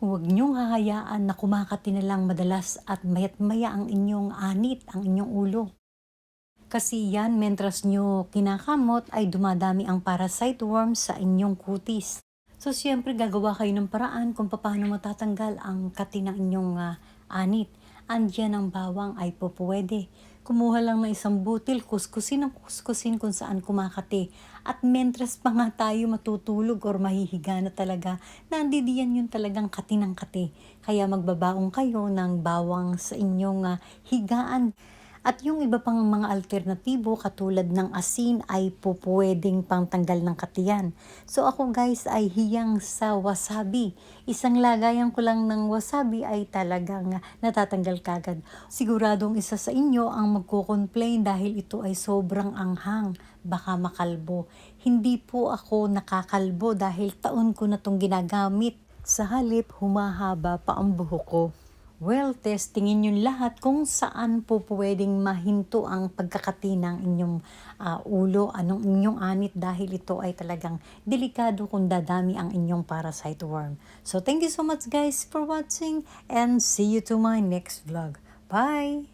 Huwag niyong hahayaan na kumakati na lang madalas at mayat maya ang inyong anit, ang inyong ulo. Kasi yan, mentras nyo kinakamot ay dumadami ang parasite worms sa inyong kutis. So, siyempre, gagawa kayo ng paraan kung paano matatanggal ang kati ng inyong ah, anit. Andyan ang bawang ay po pwede. Kumuha lang ng isang butil, kuskusin ang kuskusin kung saan kumakati. At mentras pa nga tayo matutulog or mahihiga na talaga, nandidiyan yun talagang kati ng kati. Kaya magbabaong kayo ng bawang sa inyong ah, higaan. At yung iba pang mga alternatibo katulad ng asin ay po pwedeng pangtanggal ng katiyan. So ako guys ay hiyang sa wasabi. Isang lagayan ko lang ng wasabi ay talagang natatanggal kagad. Siguradong isa sa inyo ang magko-complain dahil ito ay sobrang anghang. Baka makalbo. Hindi po ako nakakalbo dahil taon ko na itong ginagamit. Sa halip, humahaba pa ang buhok ko. Well, testingin yun lahat kung saan po pwedeng mahinto ang pagkakati ng inyong ah, ulo, anong inyong anit dahil ito ay talagang delikado kung dadami ang inyong parasite worm. So, thank you so much guys for watching and see you to my next vlog. Bye!